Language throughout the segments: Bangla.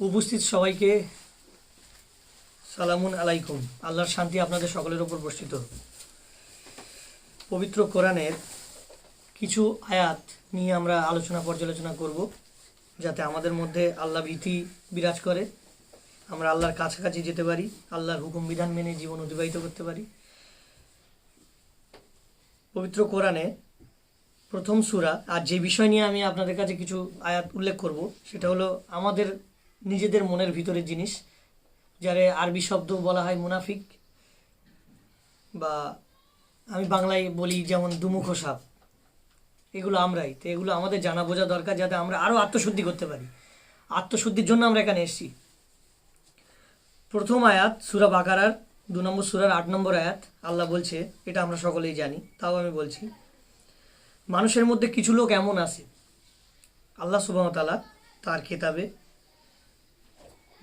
উপস্থিত সবাইকে সালামুন আলাইকুম। আল্লাহর শান্তি আপনাদের সকলের ওপর বর্ষিত। পবিত্র কোরআনের কিছু আয়াত নিয়ে আমরা আলোচনা পর্যালোচনা করব, যাতে আমাদের মধ্যে আল্লাহ ভীতি বিরাজ করে। আমরা আল্লাহর কাছাকাছি যেতে পারি, আল্লাহর হুকুম বিধান মেনে জীবন অতিবাহিত করতে পারি। পবিত্র কোরআনে প্রথম সূরা, আর যে বিষয় নিয়ে আমি আপনাদের কাছে কিছু আয়াত উল্লেখ করব, সেটা হলো আমাদের নিজেদের মনের ভিতরের জিনিস, যারে আরবি শব্দ বলা হয় মুনাফিক, বা আমি বাংলায় বলি যেমন দুমুখ সাপ। এগুলো আমরাই, তো এগুলো আমাদের জানা বোঝা দরকার যাতে আমরা আরও আত্মশুদ্ধি করতে পারি। আত্মশুদ্ধির জন্য আমরা এখানে এসেছি। প্রথম আয়াত, সুরা বাকারার দু নম্বর সুরার আট নম্বর আয়াত, আল্লাহ বলছে, এটা আমরা সকলেই জানি, তাও আমি বলছি, মানুষের মধ্যে কিছু লোক এমন আছে, আল্লাহ সুবাহতালা তার খেতাবে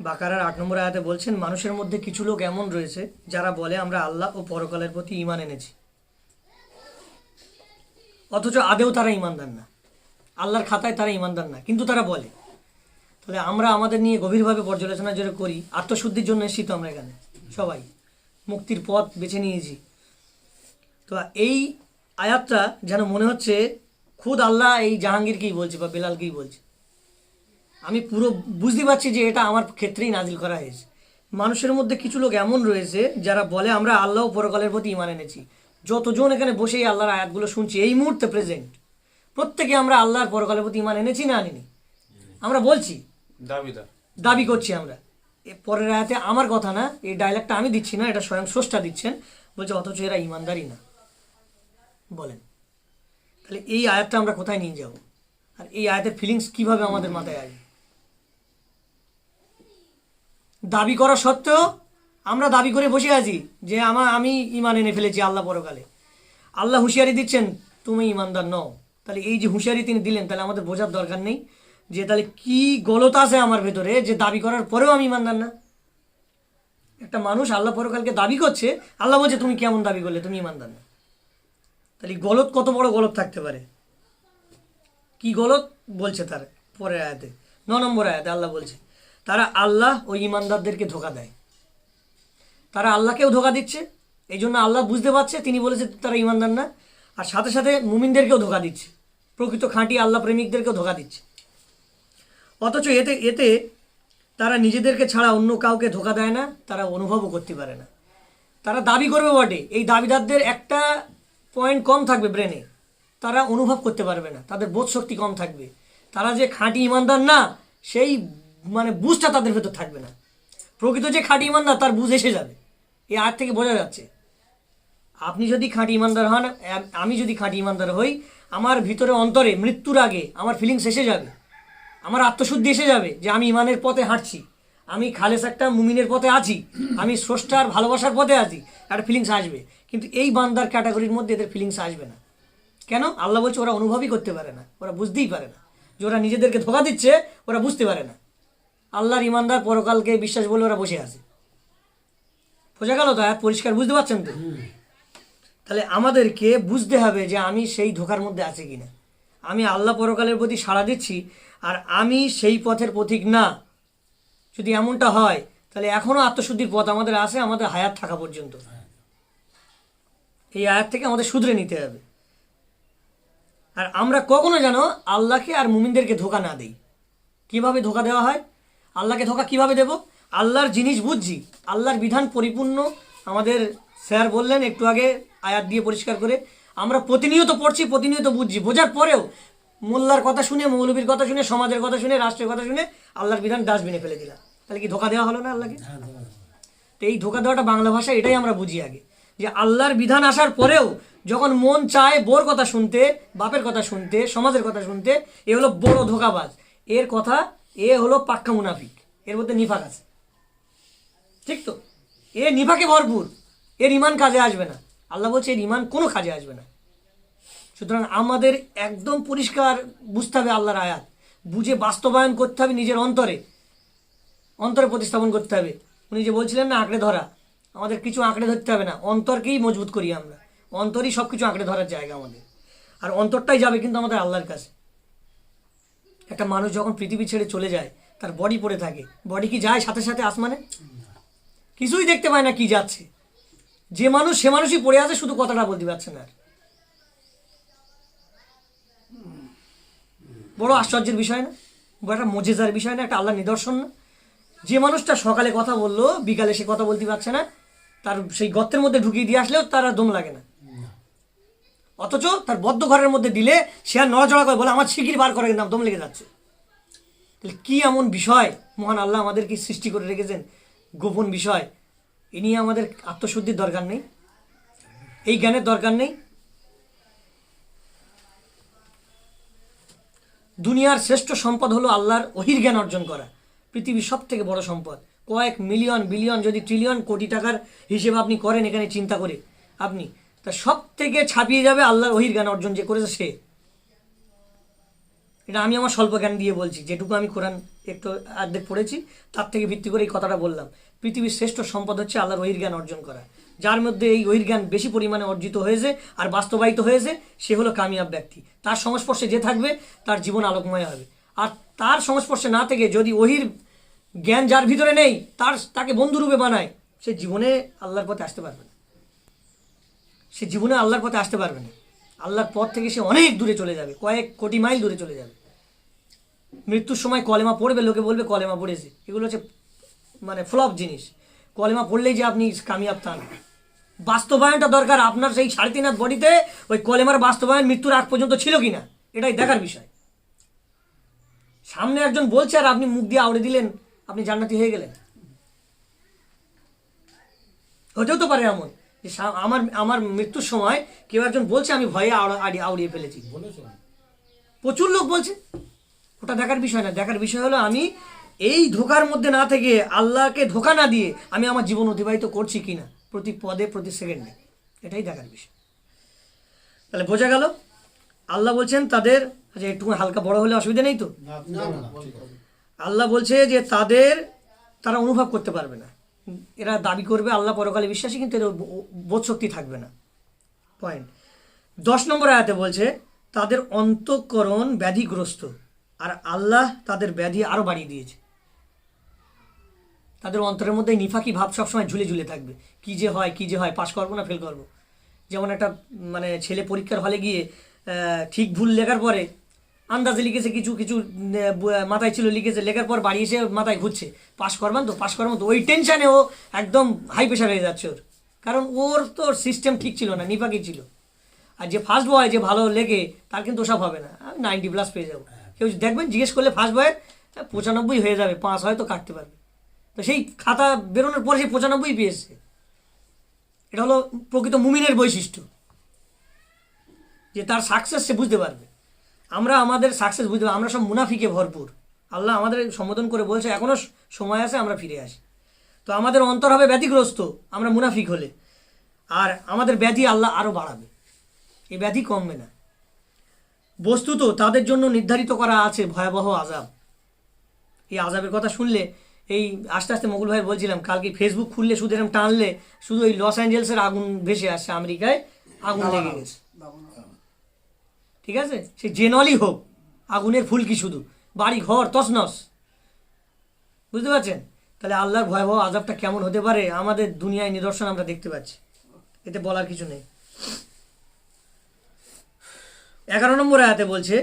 বাকারার আট নম্বর আয়াতে বলছেন, মানুষের মধ্যে কিছু লোক এমন রয়েছে যারা বলে, আমরা আল্লাহ ও পরকালের প্রতি ইমান এনেছি। অথচ আদেও তারা ইমানদার না। আল্লাহর খাতায় তারা ইমানদার না, কিন্তু তারা বলে। তাহলে আমরা আমাদের নিয়ে গভীরভাবে পর্যালোচনা যেটা করি, আত্মশুদ্ধির জন্য এসেছি তো আমরা এখানে, সবাই। মুক্তির পথ বেছে নিয়েছি। তো এই আয়াতটা যেন মনে হচ্ছে, খুদ আল্লাহ এই জাহাঙ্গীরকেই বলছে বা বেলালকেই বলছে। আমি পুরো বুঝতে পারছি যে এটা আমার ক্ষেত্রেই নাজিল করা হয়েছে। মানুষের মধ্যে কিছু লোক এমন রয়েছে যারা বলে আমরা আল্লাহ পরকালের প্রতি ইমান এনেছি। যতজন এখানে বসেই আল্লাহর আয়াতগুলো শুনছি এই মুহূর্তে প্রেজেন্ট প্রত্যেকে আমরা আল্লাহর পরকালের প্রতি ইমান এনেছি না আনিনি? আমরা বলছি? দাবি করছি আমরা। এ পরের আয়াতে আমার কথা না এই ডায়লগটা আমি দিচ্ছি না এটা স্বয়ং স্রষ্টা দিচ্ছেন। বলছে অথচ এরা ইমানদারই না। বলেন। তাহলে এই আয়াতটা আমরা কোথায় নিয়ে যাব? আর এই আয়াতের ফিলিংস কীভাবে আমাদের মাথায় আসবে? দাবি করা সত্ত্বেও আমরা দাবি করে বসে আছি যে আমার আমি ইমান এনে ফেলেছি আল্লাহ পরকালে। আল্লাহ হুঁশিয়ারি দিচ্ছেন, তুমি ইমানদার নও। তাহলে এই যে হুঁশিয়ারি তিনি দিলেন, তাহলে আমাদের বোঝার দরকার নেই যে তাহলে কি গলত আছে আমার ভেতরে যে দাবি করার পরেও আমি ইমানদার না? একটা মানুষ আল্লাহ পরকালকে দাবি করছে, আল্লাহ বলছে, তুমি কেমন দাবি করলে? তুমি ইমানদার না। তাহলে গলত কত বড় গলত থাকতে পারে? কি গলত? বলছে তার পরের আয়াতে। ন নম্বর আয়াতে আল্লাহ বলছে তারা আল্লাহ ও ইমানদারদেরকে ধোকা দেয়। তারা আল্লাহকেও ধোকা দিচ্ছে এই জন্য আল্লাহ বুঝতে পারছে, তিনি বলেছে তারা ইমানদার না, আর সাথে সাথে মুমিনদেরকেও ধোকা দিচ্ছে। প্রকৃত খাঁটি আল্লাহ প্রেমিকদেরকেও ধোকা দিচ্ছে। অথচ এতে এতে তারা নিজেদেরকে ছাড়া অন্য কাউকে ধোকা দেয় না, তারা অনুভবও করতে পারে না। তারা দাবি করবে বটে, এই দাবিদারদের একটা পয়েন্ট কম থাকবে ব্রেনে তারা অনুভব করতে পারবে না, তাদের বোধ শক্তি কম থাকবে। তারা যে খাঁটি ইমানদার না, সেই মানে বুঝটা তাদের ভেতর থাকবে না। প্রকৃত যে খাঁটি ইমানদার, তার বুঝ এসে যাবে। এই আয়াত থেকে বোঝা যাচ্ছে। আপনি যদি খাঁটি ইমানদার হন, আমি যদি খাঁটি ইমানদার হই, আমার ভিতরে অন্তরে মৃত্যুর আগে আমার ফিলিংস এসে যাবে। আমার আত্মশুদ্ধি এসে যাবে যে আমি ইমানের পথে হাঁটছি। আমি খালেস একটা মুমিনের পথে আছি। আমি স্রষ্টার ভালোবাসার পথে আছি। একটা ফিলিংস আসবে। কিন্তু এই বান্দার ক্যাটাগরির মধ্যে এদের ফিলিংস আসবে না। কেন? আল্লাহ বলছে, ওরা অনুভবই করতে পারে না। ওরা বুঝতেই পারে না। যে ওরা নিজেদেরকে ধোকা দিচ্ছে, ওরা বুঝতে পারে না। আল্লাহর ইমানদার পরকালকে বিশ্বাস বলে ওরা বসে আছে। বোঝা গেল তো? আয়াত পরিষ্কার বুঝতে পারছেন তো? তাহলে আমাদেরকে বুঝতে হবে যে আমি সেই ধোকার মধ্যে আছি কিনা। আমি আল্লাহ পরকালের প্রতি সাড়া দিচ্ছি আর আমি সেই পথের পথিক না। যদি এমনটা হয় তাহলে এখনও আত্মশুদ্ধির পথ আমাদের আছে আমাদের হায়াত থাকা পর্যন্ত। এই আয়াত থেকে আমাদের শুধরে নিতে হবে। আর আমরা কখনো যেন আল্লাহকে আর মুমিনদেরকে ধোকা না দেই। কীভাবে ধোকা দেওয়া হয়? আল্লাহকে ধোকা কীভাবে দেব? আল্লাহর জিনিস বুঝছি। আল্লাহর বিধান পরিপূর্ণ। আমাদের স্যার বললেন একটু আগে আয়াত দিয়ে পরিষ্কার করে আমরা প্রতিনিয়ত পড়ছি প্রতিনিয়ত বুঝছি। বোঝার পরেও মোল্লার কথা শুনে মৌলবীর কথা শুনে সমাজের কথা শুনে রাষ্ট্রের কথা শুনে আল্লাহর বিধান ডাস্টবিনে ফেলে দিলাম। তাহলে কি ধোকা দেওয়া হলো না আল্লাহকে? তো এই ধোকা দেওয়াটা বাংলা ভাষা এটাই আমরা বুঝি আগে যে আল্লাহর বিধান আসার পরেও যখন মন চায় বোর কথা শুনতে বাপের কথা শুনতে সমাজের কথা শুনতে এ হলো বড় ধোকাবাজ। এর কথা এ হলো পাক্কা মুনাফিক। এর মধ্যে নিফাক আছে। ঠিক তো? এ নিফাকে ভরপুর। এর ইমান কাজে আসবে না। আল্লাহ বলছে, এর ইমান কোনো কাজে আসবে না। সুতরাং আমাদের একদম পরিষ্কার বুঝতে হবে আল্লাহর আয়াত। বুঝে বাস্তবায়ন করতে হবে নিজের অন্তরে। অন্তরে প্রতিস্থাপন করতে হবে। উনি যে বলছিলেন না, আঁকড়ে ধরা। আমাদের কিছু আঁকড়ে ধরতে হবে না। অন্তরকেই মজবুত করি আমরা। অন্তরই সব কিছু আঁকড়ে ধরার জায়গা আমাদের। আর অন্তরটাই যাবে কিন্তু আমাদের আল্লাহর কাছে। একটা মানুষ যখন পৃথিবী ছেড়ে চলে যায়, তার বডি পড়ে থাকে। বডি কি যায় সাথে সাথে আসমানে? কিছুই দেখতে পায় না কি যাচ্ছে। যে মানুষ, সে মানুষই পড়ে আছে, শুধু কথাটা বলতে পারছে না। বড় আশ্চর্যের বিষয় না? বড় একটা মজেজার বিষয় না? একটা আল্লাহ নিদর্শন না? যে মানুষটা সকালে কথা বলল, বিকালে সে কথা বলতে পারছে না, তার সেই গর্তের মধ্যে ঢুকিয়ে দিয়ে আসলেও তার দম লাগে না। অথচ তার বদ্ধ ঘরের মধ্যে দিলে সে আর নড়াচড়া করে, বলে আমার শিগগির বার করে কিন্তু দম লেগে যাচ্ছে। তাহলে কি এমন বিষয়? মহান আল্লাহ আমাদেরকে সৃষ্টি করে রেখেছেন। গোপন বিষয়। এ নিয়ে আমাদের আত্মশুদ্ধির দরকার নেই। এই জ্ঞানের দরকার নেই। দুনিয়ার শ্রেষ্ঠ সম্পদ হলো আল্লাহর অহির জ্ঞান অর্জন করা। পৃথিবীর সব থেকে বড় সম্পদ। কয়েক মিলিয়ন, বিলিয়ন, যদি ট্রিলিয়ন কোটি টাকার হিসেবে আপনি করেন, এখানে চিন্তা করে। আপনি তা সব থেকে ছাপিয়ে যাবে আল্লাহর অহির জ্ঞান অর্জন যে করেছে সে। এটা আমি আমার স্বল্প জ্ঞান দিয়ে বলছি, যেটুকু আমি কোরআন একটু অর্ধেক পড়েছি, তার থেকে ভিত্তি করে এই কথাটা বললাম। পৃথিবীর শ্রেষ্ঠ সম্পদ হচ্ছে আল্লাহর ওহির জ্ঞান অর্জন করা। যার মধ্যে এই ওহির জ্ঞান বেশি পরিমাণে অর্জিত হয়েছে আর বাস্তবায়িত হয়েছে, সে হলো কামিয়াব ব্যক্তি। তার সংস্পর্শে যে থাকবে, তার জীবন আলোকময় হবে। আর তার সংস্পর্শে না থেকে যদি ওহির জ্ঞান যার ভিতরে নেই, তার, তাকে বন্ধুরূপে বানায়, সে জীবনে আল্লাহর পথে আসতে পারবে সে জীবনে আল্লাহর পথে আসতে পারবে না। আল্লাহর পথ থেকে সে অনেক দূরে চলে যাবে, কয়েক কোটি মাইল দূরে চলে যাবে। মৃত্যুর সময় কলেমা পড়বে, লোকে বলবে কলেমা পড়েছে। এগুলো হচ্ছে মানে ফ্লপ জিনিস। কলেমা পড়লেই যে আপনি কামিয়াব তা বাস্তবায়নটা দরকার আপনার সেই সাড়ে তিন বডিতে, ওই কলেমার বাস্তবায়ন মৃত্যুর আগ পর্যন্ত ছিল কি না এটাই দেখার বিষয়। সামনে একজন বলছে, আর আপনি মুখ দিয়ে আউড়ে দিলেন, আপনি জান্নাতি হয়ে গেলেন। হতেও তো পারে এমন। যে আমার আমার মৃত্যুর সময় কেউ একজন বলছে আমি ভয়ে আড়ি- আউড়িয়ে ফেলেছি। প্রচুর লোক বলছে। ওটা দেখার বিষয় না। দেখার বিষয় হলো আমি এই ধোকার মধ্যে না থেকে আল্লাহকে ধোকা না দিয়ে আমি আমার জীবন অতিবাহিত করছি কি না প্রতি পদে প্রতি সেকেন্ডে। এটাই দেখার বিষয়। তাহলে বোঝা গেল আল্লাহ বলছেন তাদের আচ্ছা একটু হালকা বড় হলে অসুবিধা নেই তো? আল্লাহ বলছে যে তাদের তারা অনুভব করতে পারবে না। এরা দাবি করবে, আল্লাহ পরকালে বিশ্বাসী, কিন্তু এদের ব- বোধ শক্তি থাকবে না। পয়েন্ট দশ নম্বর আয়াতে বলছে, তাদের অন্তঃকরণ ব্যাধিগ্রস্ত, আর আল্লাহ তাদের ব্যাধি আরও বাড়িয়ে দিয়েছে। তাদের অন্তরের মধ্যে নিফাকি ভাব সবসময় ঝুলে ঝুলে থাকবে। কি যে হয়, কি যে হয়, পাশ করব না ফেল করব? যেমন একটা মানে ছেলে পরীক্ষার হলে গিয়ে ঠিক ভুল লেখার পরে আন্দাজে লিখেছে কিছু কিছু মাথায় ছিল লিখেছে, লেখার পর বাড়ি এসে মাথায় ঘুরছে। পাশ করবেন তো, পাশ করবেন তো, ওই টেনশানে ও একদম হাই প্রেশার হয়ে যাচ্ছে ওর। কারণ ওর তো সিস্টেম ঠিক ছিল না, নিপাকি ছিল। আর যে ফার্স্ট বয় যে ভালো লেগে তার কিন্তু ওসব হবে না। আমি নাইনটি প্লাস পেয়ে যাব। কেউ দেখবেন, জিজ্ঞেস করলে ফার্স্ট বয়ের পঁচানব্বই হয়ে যাবে, পাঁচ হয়তো কাটতে পারবে। তো সেই খাতা বেরোনোর পরে সেই পঁচানব্বই পেয়েছে। এটা হলো প্রকৃত মুমিনের বৈশিষ্ট্য। যে তার সাকসেস সে বুঝতে পারবে। আমরা আমাদের সাকসেস বুঝতে পারব আমরা সব মুনাফিকে ভরপুর। আল্লাহ আমাদের সম্বোধন করে বলছে এখনও সময় আছে আমরা ফিরে আসি। তো আমাদের অন্তর হবে ব্যতিগ্রস্ত আমরা মুনাফিক হলে। আর আমাদের ব্যাধি আল্লাহ আরও বাড়াবে। এই ব্যাধি কমবে না। বস্তুত তাদের জন্য নির্ধারিত করা আছে ভয়াবহ আজাব এই আজাবের কথা শুনলে এই আস্তে আস্তে মোগুল ভাই বলছিলাম কালকে ফেসবুক খুললে শুধু এরকম টানলে শুধু ওই লস অ্যাঞ্জেলসের আগুন ভেসে আসছে আমেরিকায় আগুন লেগে গেছে। ঠিক আছে? সে জেনলই হোক, আগুনের ফুলকি শুধু? বাড়ি ঘর তছনস বুঝতে পারছেন? তাহলে আল্লাহর ভয়াবহ আজাবটা কেমন হতে পারে? আমাদের দুনিয়ায় নিদর্শন আমরা দেখতে পাচ্ছি। এতে বলার কিছু নেই। এগারো নম্বর আয়াতে বলছে,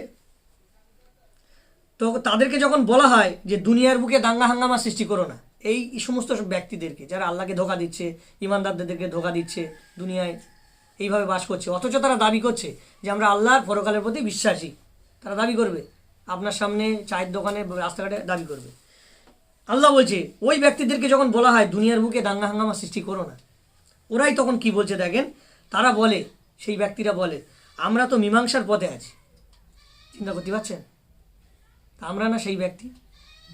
তো তাদেরকে যখন বলা হয় যে দুনিয়ার বুকে দাঙ্গা হাঙ্গামা সৃষ্টি করো না, এই সমস্ত ব্যক্তিদেরকে, যারা আল্লাহকে ধোকা দিচ্ছে, ইমানদারদেরকে ধোকা দিচ্ছে দুনিয়ায় এইভাবে বাস করছে। অথচ তারা দাবি করছে যে আমরা আল্লাহর পরকালের প্রতি বিশ্বাসী। তারা দাবি করবে। আপনার সামনে চায়ের দোকানে রাস্তাঘাটে দাবি করবে। আল্লাহ বলছে, ওই ব্যক্তিদেরকে যখন বলা হয়, দুনিয়ার বুকে দাঙ্গা হাঙ্গামা সৃষ্টি করো না। ওরাই তখন কি বলছে দেখেন? তারা বলে, সেই ব্যক্তিরা বলে, আমরা তো মীমাংসার পথে আছি। চিন্তা করতে পারছেন? তা আমরা না সেই ব্যক্তি?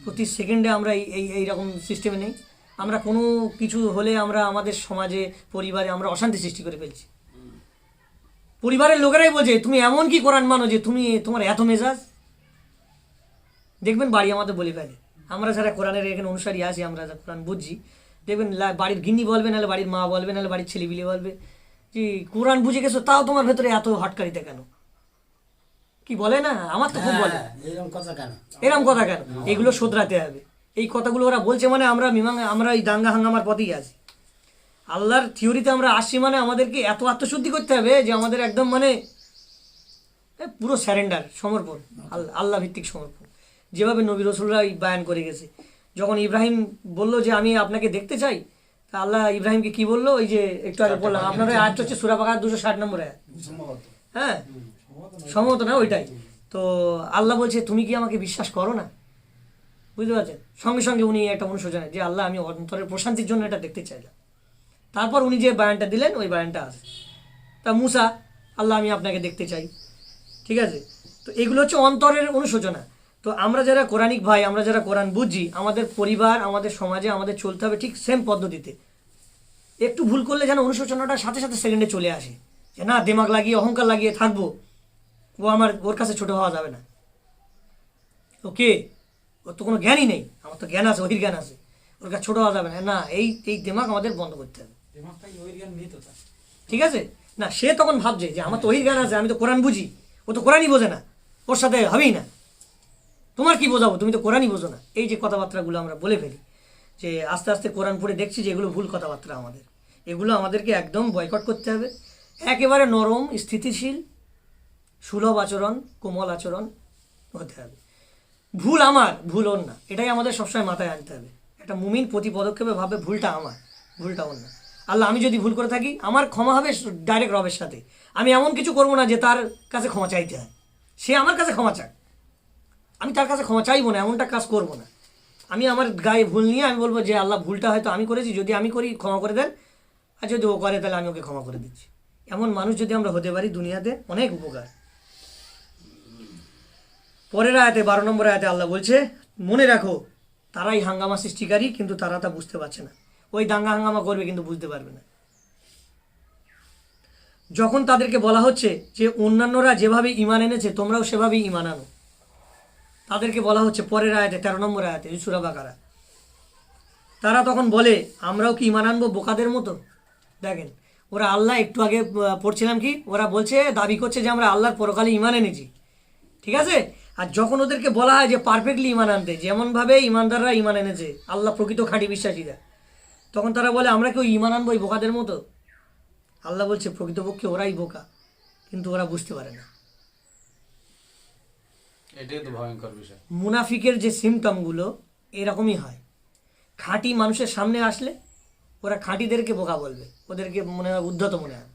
প্রতি সেকেন্ডে আমরা এই এই রকম সিস্টেমে নেই। আমরা কোনো কিছু হলে আমরা আমাদের সমাজে, পরিবারে আমরা অশান্তি সৃষ্টি করে ফেলছি। পরিবারের লোকেরাই বলছে তুমি এমন কি কোরআন মানো যে তুমি তোমার এত মেজাজ? দেখবেন বাড়ি আমাদের বলে ফেলে। আমরা যারা কোরআনের এখানে অনুসারী আছি আমরা কোরআন বুঝছি দেখবেন বাড়ির গিন্নি বলবে নাহলে বাড়ির মা বলবে নাহলে বাড়ির ছেলেপিলে বলবে যে কোরআন বুঝে গেছো তাও তোমার ভেতরে এত হটকারিতা কেন? কি বলে না? আমার তো খুব বলে। হ্যাঁ, এরকম কথা কেন? এরম কথা কেন? এগুলো শোধরাতে হবে। এই কথাগুলো ওরা বলছে মানে আমরা মিমাং আমরা এই দাঙ্গা হাঙ্গামার পথেই আছি। আল্লাহর থিওরিতে আমরা আসছি মানে আমাদেরকে এত আত্মশুদ্ধি করতে হবে যে আমাদের একদম মানে পুরো স্যারেন্ডার সমর্পণ আল্লাহ আল্লাহ ভিত্তিক সমর্পণ। যেভাবে নবী রসুলরা বায়ান করে গেছে। যখন ইব্রাহিম বলল যে আমি আপনাকে দেখতে চাই তা আল্লাহ ইব্রাহিমকে কি বলল? ওই যে একটু আগে বললাম আপনার ওই আয়াত হচ্ছে সুরাবাগার দুশো ষাট নম্বর আয়াত। হ্যাঁ? সম্ভবত না ওইটাই। তো আল্লাহ বলছে তুমি কি আমাকে বিশ্বাস করো না? বুঝতে পারছেন? সঙ্গে সঙ্গে উনি একটা অনুশোচনা যে আল্লাহ আমি অন্তরের প্রশান্তির জন্য এটা দেখতে চাইলাম। তারপর উনি যে বায়ানটা দিলেন, ওই বায়ানটা আছে। তা মুসা, আল্লাহ, আমি আপনাকে দেখতে চাই। ঠিক আছে? তো এগুলো হচ্ছে অন্তরের অনুশোচনা। তো আমরা যারা কোরআনিক ভাই, আমরা যারা কোরআন বুঝি, আমাদের পরিবার, আমাদের সমাজে আমাদের চলতে হবে ঠিক সেম পদ্ধতিতে। একটু ভুল করলে যেন অনুশোচনাটা সাথে সাথে সেকেন্ডে চলে আসে। যে না, দিমাগ লাগিয়ে, অহংকার লাগিয়ে থাকব। ও আমার, ওর কাছে ছোটো হওয়া যাবে না। ওকে ওর তো কোনো জ্ঞানই নেই। আমার তো জ্ঞান আছে ওহির জ্ঞান আছে। ওর কাছে ছোট হওয়া যাবে না। না, এই এই দিমাগ আমাদের বন্ধ করতে হবে। ঠিক আছে? না, সে তখন ভাবছে যে আমার তো ওহির জ্ঞান আছে, আমি তো কোরআন বুঝি। ও তো কোরআনই বোঝে না। ওর সাথে হবেই না। তোমার কি বোঝাবো? তুমি তো কোরআনই বোঝো না। এই যে কথাবার্তাগুলো আমরা বলে ফেলি, যে আস্তে আস্তে কোরআন পড়ে দেখছি যে এগুলো ভুল কথাবার্তা আমাদের। এগুলো আমাদেরকে একদম বয়কট করতে হবে। একেবারে নরম, স্থিতিশীল, সুলভ আচরণ, কোমল আচরণ হতে হবে। ভুল আমার, ভুল ওর না। এটাই আমাদের সবসময় মাথায় আনতে হবে। একটা মুমিন প্রতি পদক্ষেপে ভাবে ভুলটা আমার, ভুলটা ওর না। আল্লাহ, আমি যদি ভুল করে থাকি, আমার ক্ষমা হবে ডাইরেক্ট রবের সাথে। আমি এমন কিছু করব না যে তার কাছে ক্ষমা চাইতে হয়। সে আমার কাছে ক্ষমা চাক। আমি তার কাছে ক্ষমা চাইব না, এমনটা কাজ করব না। আমি আমার গায়ে ভুল নিয়ে আমি বলব যে, আল্লাহ, ভুলটা হয়তো আমি করেছি, যদি আমি করি, ক্ষমা করে দেন। আর যদি ও করে, তাহলে আমি ওকে ক্ষমা করে দিচ্ছি। এমন মানুষ যদি আমরা হতে পারি দুনিয়াতে, অনেক উপকার। পরের আয়াতে, বারো নম্বর আয়াতে আল্লাহ বলছে, মনে রাখো, তারাই হাঙ্গামা সৃষ্টিকারী, কিন্তু তারা তা বুঝতে পারছে না। ওই দাঙ্গা হাঙ্গামা করবে কিন্তু বুঝতে পারবে না। যখন তাদেরকে বলা হচ্ছে যে অন্যান্যরা যেভাবে ইমান এনেছে, তোমরাও সেভাবেই ইমান আনো। তাদেরকে বলা হচ্ছে পরের আয়াতে, তেরো নম্বর আয়াতে সুরা বাকারা। তারা তখন বলে, আমরাও কি ইমান আনব বোকাদের মতো? দেখেন, ওরা আল্লাহ একটু আগে পড়ছিলাম কি? ওরা বলছে, দাবি করছে যে আমরা আল্লাহর পরকালে ইমান এনেছি। ঠিক আছে? আর যখন ওদেরকে বলা হয় যে পারফেক্টলি ইমান আনতে, যেমনভাবে ইমানদাররা ইমান এনেছে, আল্লাহ প্রকৃত খাঁটি বিশ্বাসীরা। তখন তারা বলে আমরা কেউ ইমান আনব বোকাদের মতো? আল্লাহ বলছে প্রকৃতপক্ষে ওরাই বোকা কিন্তু ওরা বুঝতে পারে না। এটাই তো ভয়ঙ্কর বিষয়। মুনাফিকের যে সিমটমগুলো এরকমই হয়। খাঁটি মানুষের সামনে আসলে ওরা খাঁটিদেরকে বোকা বলবে ওদেরকে মনে হয় উদ্ধত মনে হয়।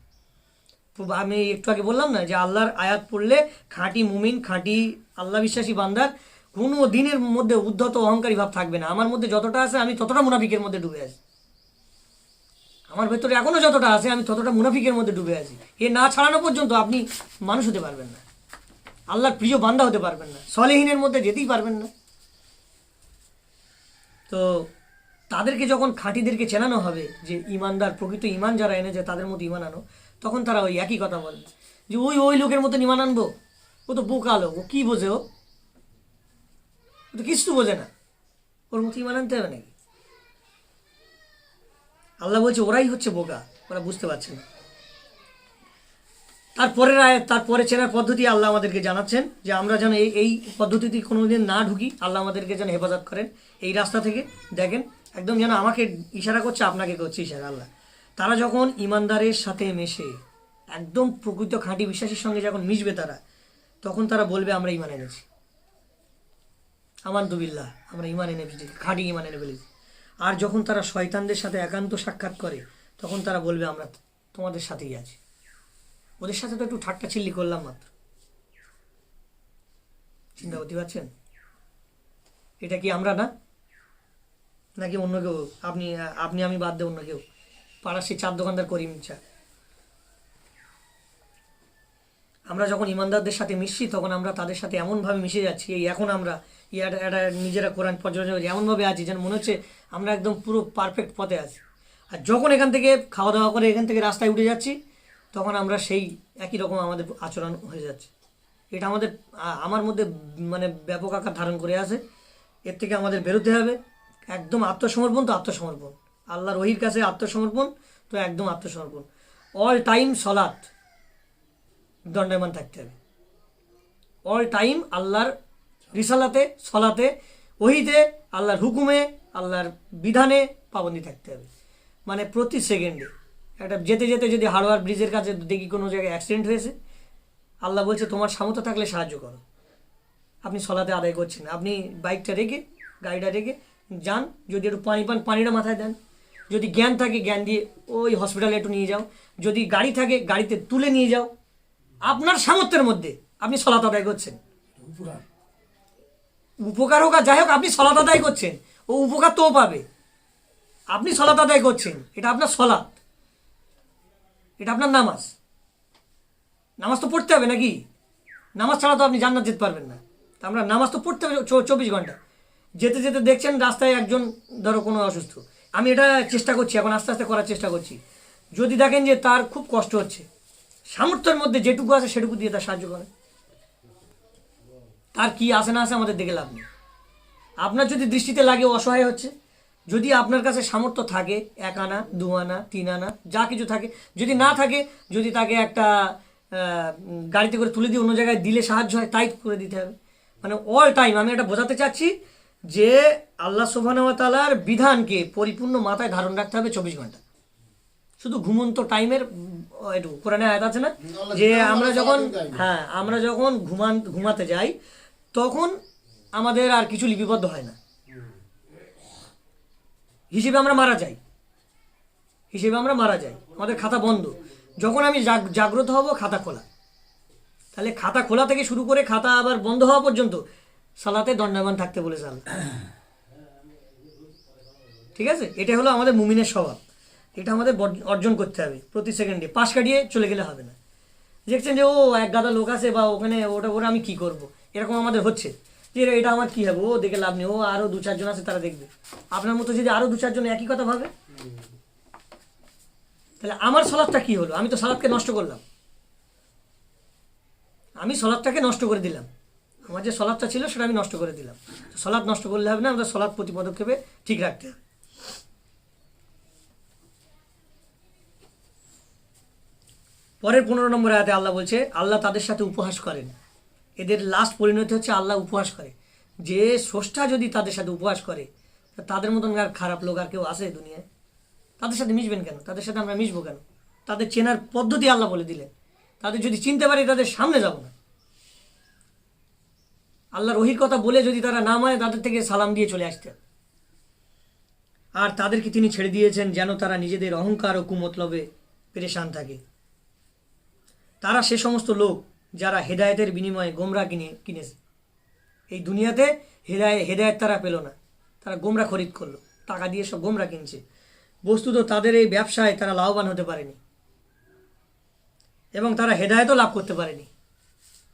তো আমি একটু আগে বললাম না যে আল্লাহর আয়াত পড়লে খাঁটি মুমিন খাঁটি আল্লাহ বিশ্বাসী বান্দার কোনো দিনের মধ্যে উদ্ধত অহংকারী ভাব থাকবে না। আমার মধ্যে যতটা আছে আমি ততটা মুনাফিকের মধ্যে ডুবে আছি। আমার ভেতরে এখনও যতটা আছে, আমি ততটা মুনাফিকের মধ্যে ডুবে আছি। এ না ছাড়ানো পর্যন্ত আপনি মানুষ হতে পারবেন না। আল্লাহর প্রিয় বান্দা হতে পারবেন না। সলেহীনের মধ্যে যেতেই পারবেন না। তো তাদেরকে যখন খাঁটিদেরকে চেনানো হবে, যে ইমানদার, প্রকৃত ইমান যারা এনেছে, তাদের মতো ইমান আনো, তখন তারা ওই একই কথা বলবে যে ওই ওই লোকের মতন ইমান আনব? ও তো বোকা লোক, ও কী বোঝে ও? তো কিছু বোঝে না। ওর মতো ইমান আনতে হবে নাকি? আল্লাহ বলছে, ওরাই হচ্ছে বোকা। ওরা বুঝতে পারছে না। তারপরের আয়াত, তারপরে চেনার পদ্ধতি আল্লাহ আমাদেরকে জানাচ্ছেন যে আমরা যেন এই এই পদ্ধতিতে কোনোদিন না ঢুকি, আল্লাহ আমাদেরকে যেন হেফাজত করেন। এই রাস্তা থেকে দেখেন, একদম যেন আমাকে ইশারা করছে, আপনাকে করছে ইশারা, আল্লাহ। তারা যখন ইমানদারের সাথে মেশে, একদম প্রকৃত খাঁটি বিশ্বাসের সঙ্গে যখন মিশবে তারা, তখন তারা বলবে, আমরা ইমান এনেছি। আমানতুবিল্লাহ, আমরা ইমান এনে খাঁটি ইমান এনে ফেলেছি। আর যখন তারা শয়তানদের সাথে একান্ত সাক্ষাৎ করে, তখন তারা বলবে, আমরা তোমাদের সাথেই আছি। ওদের সাথে তো একটু ঠাট্টা চিল্লি করলাম মাত্র। চিন্তা করতে পারছেন? এটা কি আমরা না? নাকি অন্য কেউ? আপনি আপনি আমি বাদ দেব অন্য কেউ? পাড়ার সেই চার দোকানদার করিম চা আমরা যখন ইমানদারদের সাথে মিশছি তখন আমরা তাদের সাথে এমনভাবে মিশে যাচ্ছি এই এখন আমরা এটা নিজেরা কোরআন পর্যবেক্ষণ করি, এমনভাবে আছি যেন মনে হচ্ছে আমরা একদম পুরো পারফেক্ট পথে আছি। আর যখন এখান থেকে খাওয়া দাওয়া করে এখান থেকে রাস্তায় উঠে যাচ্ছি তখন আমরা সেই একই রকম আমাদের আচরণ হয়ে যাচ্ছে। এটা আমাদের আমার মধ্যে মানে ব্যাপক আকার ধারণ করে আছে। এর থেকে আমাদের বেরোতে হবে। একদম আত্মসমর্পণ তো আত্মসমর্পণ। আল্লাহর ওহির কাছে আত্মসমর্পণ তো একদম আত্মসমর্পণ। অল টাইম সলাৎ দণ্ডায়মান থাকতে হবে। অল টাইম আল্লাহর রিসালাতে, সলাতে ওহিতে আল্লাহর হুকুমে, আল্লাহর বিধানে পাবন্দি থাকতে হবে। মানে প্রতি সেকেন্ডে। একটা যেতে যেতে যদি হাড়োয়ার ব্রিজের কাছে দেখি কোনো জায়গায় অ্যাক্সিডেন্ট হয়েছে, আল্লাহ বলছে, তোমার সামর্থ্য থাকলে সাহায্য করো। আপনি সলাতে আদায় করছেন। আপনি বাইকটা রেখে, গাড়িটা রেখে যান। যদি একটু পানি পান, পানিটা মাথায় দেন। যদি জ্ঞান থাকে, জ্ঞান দিয়ে ওই হসপিটালে একটু নিয়ে যাও। যদি গাড়ি থাকে, গাড়িতে তুলে নিয়ে যাও। আপনার সামর্থ্যের মধ্যে আপনি সলাত আদায় করছেন। উপকার। হোক আর যাই হোক আপনি সলাত আদায় করছেন। ও উপকার তো পাবে। আপনি সলাত আদায় করছেন। এটা আপনার সলাত এটা আপনার নামাজ। নামাজ তো পড়তে হবে নাকি? নামাজ ছাড়া তো আপনি জান্নাত যেতে পারবেন না। তা আমরা নামাজ তো পড়তে হবে চব্বিশ ঘণ্টা। যেতে যেতে দেখছেন রাস্তায় একজন ধরো কোনো অসুস্থ। আমি এটা চেষ্টা করছি এখন আস্তে আস্তে করার চেষ্টা করছি। যদি দেখেন যে তার খুব কষ্ট হচ্ছে সামর্থ্যের মধ্যে যেটুকু আছে সেটুকু দিয়ে তার সাহায্য করে। তার কি আসে না আসে আমাদের দেখে লাভ নেই। আপনার যদি দৃষ্টিতে লাগে অসহায় হচ্ছে, যদি আপনার কাছে সামর্থ্য থাকে, এক আনা, দু আনা, তিন আনা, যা কিছু থাকে, যদি না থাকে, যদি তাকে একটা গাড়িতে করে তুলে দিয়ে অন্য জায়গায় দিলে সাহায্য হয়, তাই করে দিতে হবে। মানে অল টাইম আমি এটা বোঝাতে চাচ্ছি যে আল্লাহ সোফানতালার বিধানকে পরিপূর্ণ মাথায় ধারণ রাখতে হবে চব্বিশ ঘণ্টা। শুধু ঘুমন্ত টাইমের একটু কোরআনে আয়াত আছে না? যে আমরা যখন হ্যাঁ আমরা যখন ঘুমান ঘুমাতে যাই তখন আমাদের আর কিছু লিপিবদ্ধ হয় না। হিসেবে আমরা মারা যাই। হিসেবে আমরা মারা যাই। আমাদের খাতা বন্ধ। যখন আমি জাগ- জাগ্রত হব খাতা খোলা। তাহলে খাতা খোলা থেকে শুরু করে খাতা আবার বন্ধ হওয়া পর্যন্ত সালাতে দণ্ডায়মান থাকতে বলেছে আল্লাহ ঠিক আছে? এটা হলো আমাদের মুমিনের স্বভাব। এটা আমাদের অর্জন করতে হবে প্রতি সেকেন্ডে পাশ কাটিয়ে চলে গেলে হবে না। দেখছেন যে, ও এক গাদা লোক আছে বা ওখানে ওটা ওরা আমি কি করব? এরকম আমাদের হচ্ছে। যে এটা আমার কি হবে? ও দেখে লাভ নেই। ও আরও দু চারজন আছে, তারা দেখবে। আপনার মতো যদি আরও দু চারজন একই কথা ভাবে, তাহলে আমার সলাদটা কি হলো? আমি তো সলাদকে নষ্ট করলাম। আমি সলাদটাকে নষ্ট করে দিলাম। আমার যে সলাদটা ছিল, সেটা আমি নষ্ট করে দিলাম। তো সলাদ নষ্ট করলে হবে না, আমাদের সলাদ প্রতি পদক্ষেপে ঠিক রাখতে হবে। পরের পনেরো নম্বর আয়াতে আল্লাহ বলছে, আল্লাহ তাদের সাথে উপহাস করেন। এদের লাস্ট পরিণতি হচ্ছে আল্লাহ উপহাস করে। যে স্রষ্টা যদি তাদের সাথে উপহাস করে তাদের মতন আর খারাপ লোক আর কেউ আসে দুনিয়ায়? তাদের সাথে মিশবেন কেন? তাদের সাথে আমরা মিশবো কেন? তাদের চেনার পদ্ধতি আল্লাহ বলে দিলেন। তাদের যদি চিনতে পারি, তাদের সামনে যাব না। আল্লাহর ওহির কথা বলে যদি তারা না মানে তাদের থেকে সালাম দিয়ে চলে আসতে আর তাদেরকে তিনি ছেড়ে দিয়েছেন যেন তারা নিজেদের অহংকার ও কুমতলবে পেরেশান থাকে। তারা সে সমস্ত লোক যারা হেদায়েতের বিনিময়ে গোমরা কিনে কিনেছে। এই দুনিয়াতে হেদায় হেদায়েত তারা পেল না। তারা গোমরা খরিদ করল। টাকা দিয়ে সব গোমরা কিনছে। বস্তুত তাদের এই ব্যবসায় তারা লাভবান হতে পারেনি। এবং তারা হেদায়েতও লাভ করতে পারেনি।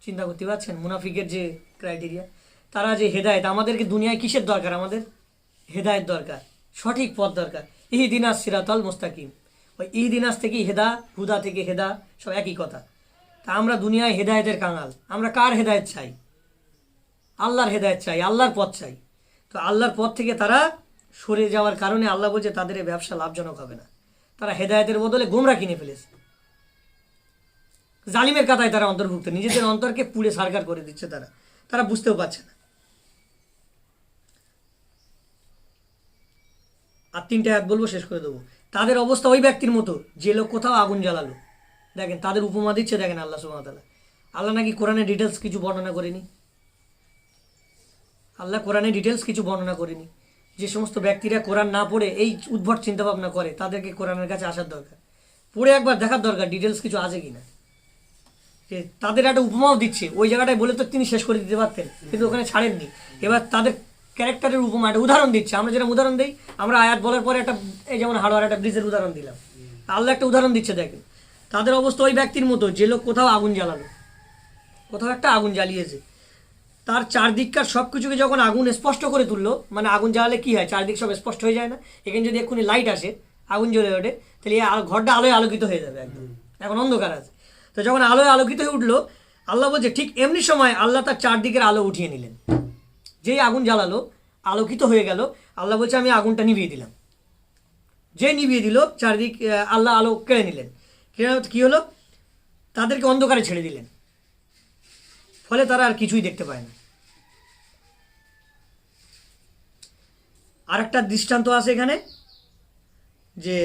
চিন্তা করতে পারছেন? মুনাফিকের যে ক্রাইটেরিয়া তারা যে হেদায়েত, আমাদেরকে দুনিয়ায় কিসের দরকার? আমাদের হেদায়েত দরকার। সঠিক পথ দরকার। ইহদিনাস সিরাতল মোস্তাকিম। ওই ইহদিনাস থেকেই হেদা, হুদা থেকে হেদা, সব একই কথা। তা আমরা দুনিয়ায় হেদায়েতের কাঙাল। আমরা কার হেদায়েত চাই? আল্লাহর হেদায়েত চাই, আল্লাহর পথ চাই। তো আল্লাহর পথ থেকে তারা সরে যাওয়ার কারণে আল্লাহ বলছে, তাদের এই ব্যবসা লাভজনক হবে না। তারা হেদায়েতের বদলে গোমরা কিনে ফেলেছে। জালিমের কাতায় তারা অন্তর্ভুক্ত। নিজেদের অন্তরকে পুড়ে সারকার করে দিচ্ছে তারা। তারা বুঝতেও পারছে না। আর তিনটে হাত বলব, শেষ করে দেবো। তাদের অবস্থা ওই ব্যক্তির মতো, যে লোক কোথাও আগুন জ্বালালো। দেখেন, তাদের উপমা দিচ্ছে দেখেন আল্লাহ সুমতালা আল্লাহ নাকি কোরআনে ডিটেলস কিছু বর্ণনা করেনি? আল্লাহ কোরআনে ডিটেলস কিছু বর্ণনা করেনি। যে সমস্ত ব্যক্তিরা কোরআন না পড়ে, এই উদ্ভট চিন্তাভাবনা করে, তাদেরকে কোরআনের কাছে আসার দরকার। পড়ে একবার দেখার দরকার ডিটেলস কিছু আছে কিনা। যে তাদের একটা উপমাও দিচ্ছে, ওই জায়গাটায় বলে তো তিনি শেষ করে দিতে পারতেন, কিন্তু ওখানে ছাড়েননি। এবার তাদের ক্যারেক্টারের উপমা একটা উদাহরণ দিচ্ছে, আমরা যেরকম উদাহরণ দিই, আমরা আয়াত বলার পরে একটা, এই যেমন হাড়োয়ার একটা ব্রিজের উদাহরণ দিলাম। আল্লাহ একটা উদাহরণ দিচ্ছে দেখেন তাদের অবস্থা ওই ব্যক্তির মতো যে লোক কোথাও আগুন জ্বালালো। কোথাও একটা আগুন জ্বালিয়েছে। তার চারদিককার সব কিছুকে যখন আগুন স্পষ্ট করে তুললো মানে আগুন জ্বালালে কী হয়? চারদিক সব স্পষ্ট হয়ে যায় না? এখানে যদি এক্ষুনি লাইট আসে, আগুন জ্বলে ওঠে, তাহলে ঘরটা আলোয় আলোকিত হয়ে যাবে একদম। এখন অন্ধকার আছে। তো যখন আলোয় আলোকিত হয়ে উঠল, আল্লাহ বলছে, ঠিক এমনি সময় আল্লাহ তার চারদিকের আলো উঠিয়ে নিলেন। যেই আগুন জ্বালালো, আলোকিত হয়ে গেল, আল্লাহ বলছে, আমি আগুনটা নিভিয়ে দিলাম। যে নিভিয়ে দিল, চারদিক আল্লাহ আলো কেড়ে নিলেন। কি হলো? তাদেরকে অন্ধকারে ছেড়ে দিলেন। ফলে তারা আর কিছুই দেখতে পায় না। আর একটা দৃষ্টান্ত আছে এখানে, যে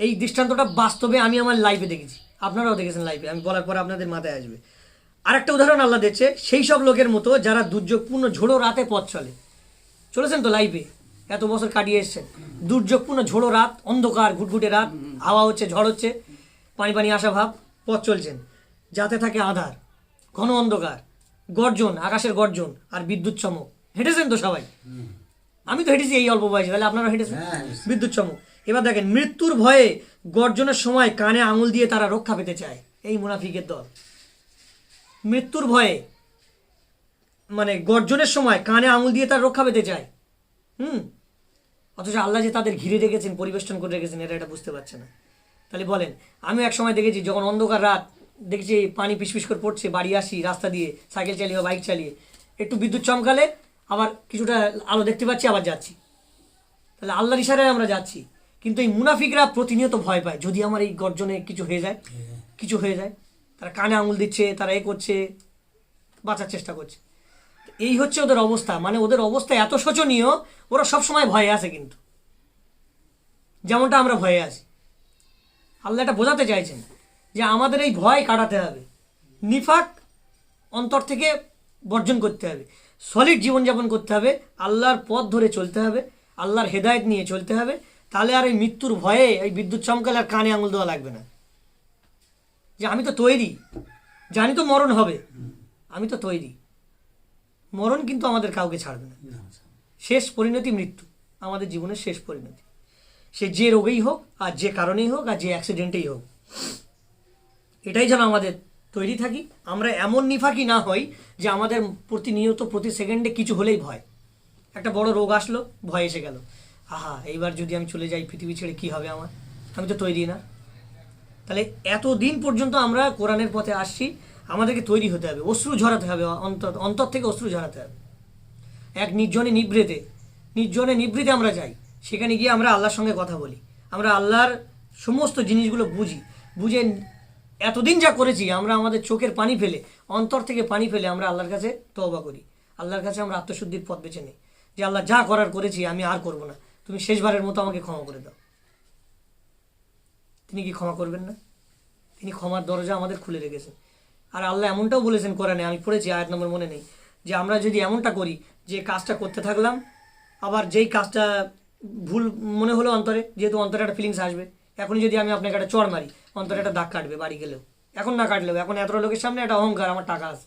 এই দৃষ্টান্তটা বাস্তবে আমি আমার লাইফে দেখেছি। আপনারাও দেখেছেন লাইফে আমি বলার পরে আপনাদের মাথায় আসবে। আর একটা উদাহরণ আল্লাহ দিচ্ছে সেই সব লোকের মতো যারা দুর্যোগপূর্ণ ঝোড়ো রাতে পথ চলে। চলেছেন তো লাইফে এত বছর কাটিয়ে এসছেন। দুর্যোগপূর্ণ ঝোড়ো রাত, অন্ধকার, ঘুটঘুটে রাত, হাওয়া হচ্ছে, ঝড় হচ্ছে। পানি পানি আসা ভাব পথ চলছেন। যাতে থাকে আধার ঘন অন্ধকার গর্জন আকাশের গর্জন আর বিদ্যুৎ চমক। হেঁটেছেন তো সবাই? আমি তো হেঁটেছি এই অল্প বয়সে তাহলে আপনারা হেঁটেছেন? হ্যাঁ, বিদ্যুৎ চমক। এবার দেখেন মৃত্যুর ভয়ে গর্জনের সময় কানে আঙুল দিয়ে তারা রক্ষা পেতে চায় এই মুনাফিকের দল। মৃত্যুর ভয়ে মানে গর্জনের সময় কানে আঙুল দিয়ে তারা রক্ষা পেতে চায়। হুম? অথচ আল্লাহ যে তাদের ঘিরে রেখেছেন পরিবেষ্টন করে রেখেছেন এটা এটা বুঝতে পারছে না। তাহলে বলেন আমি এক সময় দেখেছি যখন অন্ধকার রাত, দেখেছি পানি পিসপিস করে পড়ছে, বাড়ি আসি, রাস্তা দিয়ে, সাইকেল চালিয়ে বাইক চালিয়ে। একটু বিদ্যুৎ চমকালে আবার কিছুটা আলো দেখতে পাচ্ছি, আবার যাচ্ছি। তাহলে আল্লাহর ইশারায় আমরা যাচ্ছি। কিন্তু এই মুনাফিকরা প্রতিনিয়ত ভয় পায়, যদি আমার এই গর্জনে কিছু হয়ে যায়, কিছু হয়ে যায়, তারা কানে আঙুল দিচ্ছে, তারা এ করছে, বাঁচার চেষ্টা করছে। এই হচ্ছে ওদের অবস্থা মানে ওদের অবস্থা এত শোচনীয়, ওরা সবসময় ভয়ে আছে কিন্তু। যেমনটা আমরা ভয়ে আছি। আল্লাহ এটা বোঝাতে চাইছেন যে আমাদের এই ভয় কাটাতে হবে। নিফাক অন্তর থেকে বর্জন করতে হবে। সলিড জীবনযাপন করতে হবে। আল্লাহর পথ ধরে চলতে হবে। আল্লাহর হেদায়েত নিয়ে চলতে হবে। তাহলে আর এই মৃত্যুর ভয়ে এই বিদ্যুৎ চমকালে আর কানে আঙুল দেওয়া লাগবে না। যে আমি তো তৈরি। জানি তো মরণ হবে। আমি তো তৈরি। মরণ কিন্তু আমাদের কাউকে ছাড়বে না। শেষ পরিণতি মৃত্যু। আমাদের জীবনের শেষ পরিণতি। সে যে রোগেই হোক আর যে কারণেই হোক আর যে অ্যাক্সিডেন্টেই হোক। এটাই যেন আমাদের তৈরি থাকি। আমরা এমন নিফাকি না হই যে আমাদের প্রতিনিয়ত প্রতি সেকেন্ডে কিছু হলেই ভয়। একটা বড় রোগ আসলো, ভয় এসে গেল। আহা, এইবার যদি আমি চলে যাই পৃথিবী ছেড়ে, কি হবে আমার? আমি তো তৈরি না। তাহলে এতদিন পর্যন্ত আমরা কোরআনের পথে আসছি, আমাদেরকে তৈরি হতে হবে, অশ্রু ঝরাতে হবে, অন্তর অন্তর থেকে অশ্রু ঝরাতে হবে। এক নির্জনে নিবৃতে নির্জনে নিবৃতে আমরা যাই। সেখানে গিয়ে আমরা আল্লাহর সঙ্গে কথা বলি। আমরা আল্লাহর সমস্ত জিনিসগুলো বুঝি। বুঝে এতদিন যা করেছি, আমরা আমাদের চোখের পানি ফেলে, অন্তর থেকে পানি ফেলে আমরা আল্লাহর কাছে তওবা করি। আল্লাহর কাছে আমরা আত্মশুদ্ধির পথ বেছে নিই। যে আল্লাহ যা করার করেছি, আমি আর করব না। তুমি শেষবারের মতো আমাকে ক্ষমা করে দাও। তিনি কি ক্ষমা করবেন না? তিনি ক্ষমার দরজা আমাদের খুলে রেখেছেন। আর আল্লাহ এমনটাও বলেছেন কোরআনে, আমি পড়েছি, আয়াত নম্বর মনে নেই, যে আমরা যদি এমনটা করি, যে কাজটা করতে থাকলাম, আবার যেই কাজটা ভুল মনে হলো অন্তরে যেহেতু অন্তরে একটা ফিলিংস আসবে। এখন যদি আমি আপনাকে একটা চড় মারি অন্তরে একটা দাগ কাটবে বাড়ি গেলেও। এখন না কাটলেও এখন এত লোকের সামনে একটা অহংকার আমার টাকা আছে।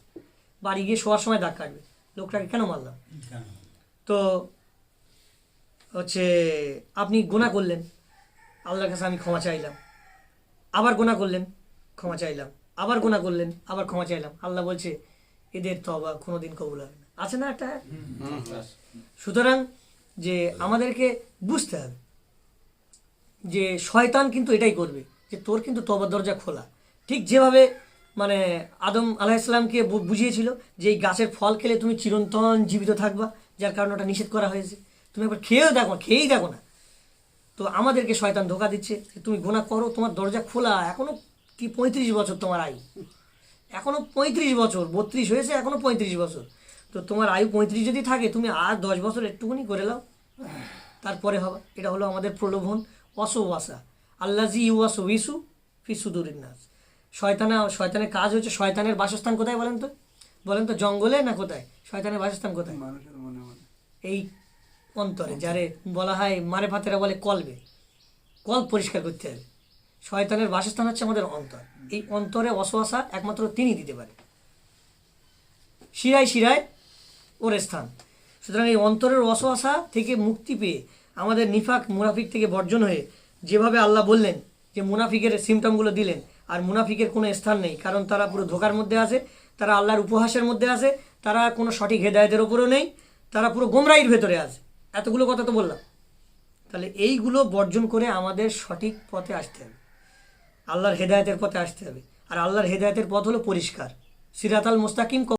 বাড়ি গিয়ে শোয়ার সময় দাগ কাটবে। লোকটাকে কেন মারলাম? তো হচ্ছে আপনি গোনা করলেন। আল্লাহর কাছে আমি ক্ষমা চাইলাম। আবার গোনা করলেন ক্ষমা চাইলাম। আবার গোনা করলেন আবার ক্ষমা চাইলাম। আল্লাহ বলছে এদের তো আবার কোনোদিন কবুল হবে না। আছে না একটা? সুতরাং যে আমাদেরকে বুঝতে হবে যে শয়তান কিন্তু এটাই করবে, যে তোর কিন্তু তবার দরজা খোলা। ঠিক যেভাবে মানে আদম আলাহিসাল্লামকে বুঝিয়েছিল যে এই গাছের ফল খেলে তুমি চিরন্তন জীবিত থাকবা, যার কারণে ওটা নিষেধ করা হয়েছে। তুমি একবার খেয়েও দেখো খেয়েই দেখো না। তো আমাদেরকে শয়তান ধোকা দিচ্ছে তুমি গোনা করো, তোমার দরজা খোলা এখনও কি পঁয়ত্রিশ বছর তোমার আয়ু? এখনও পঁয়ত্রিশ বছর, বত্রিশ হয়েছে, এখনও পঁয়ত্রিশ বছর। তো তোমার আয়ু পঁয়ত্রিশ যদি থাকে তুমি আর দশ বছর একটুখানি করে নাও তারপরে হবে। এটা হলো আমাদের প্রলোভন। অসবাসা আল্লাহ জি ইউয়াসু ইসু ফিসুদুরিনাস শয়তানা শয়তানের কাজ হচ্ছে শয়তানের বাসস্থান কোথায় বলেন তো? বলেন তো জঙ্গলে না কোথায়? শয়তানের বাসস্থান কোথায়? এই অন্তরে যারে বলা হয় মারে ফাতেরা বলে কলবে। কল পরিষ্কার করতে হবে। শয়তানের বাসস্থান হচ্ছে আমাদের অন্তর। এই অন্তরে অসহসা একমাত্র তিনি দিতে পারে। শিরায় শিরায় ওর স্থান। সুতরাং এই অন্তরের অসহসা থেকে মুক্তি পেয়ে আমাদের নিফাক মুনাফিক থেকে বর্জন হয়ে যেভাবে আল্লাহ বললেন যে মুনাফিকের সিমটমগুলো দিলেন, আর মুনাফিকের কোনো স্থান নেই, কারণ তারা পুরো ধোকার মধ্যে আছে, তারা আল্লাহর উপহাসের মধ্যে আছে, তারা কোনো সঠিক হেদায়তের ওপরও নেই, তারা পুরো গোমরাইয়ের ভেতরে আছে। এতগুলো কথা তো বললাম। তাহলে এইগুলো বর্জন করে আমাদের সঠিক পথে আসতে হবে। আল্লাহর হেদায়তের পথে আসতে হবে। আর আল্লাহর হেদায়তের পথ হলো পরিষ্কার। সিরাত আল মুস্তাকিম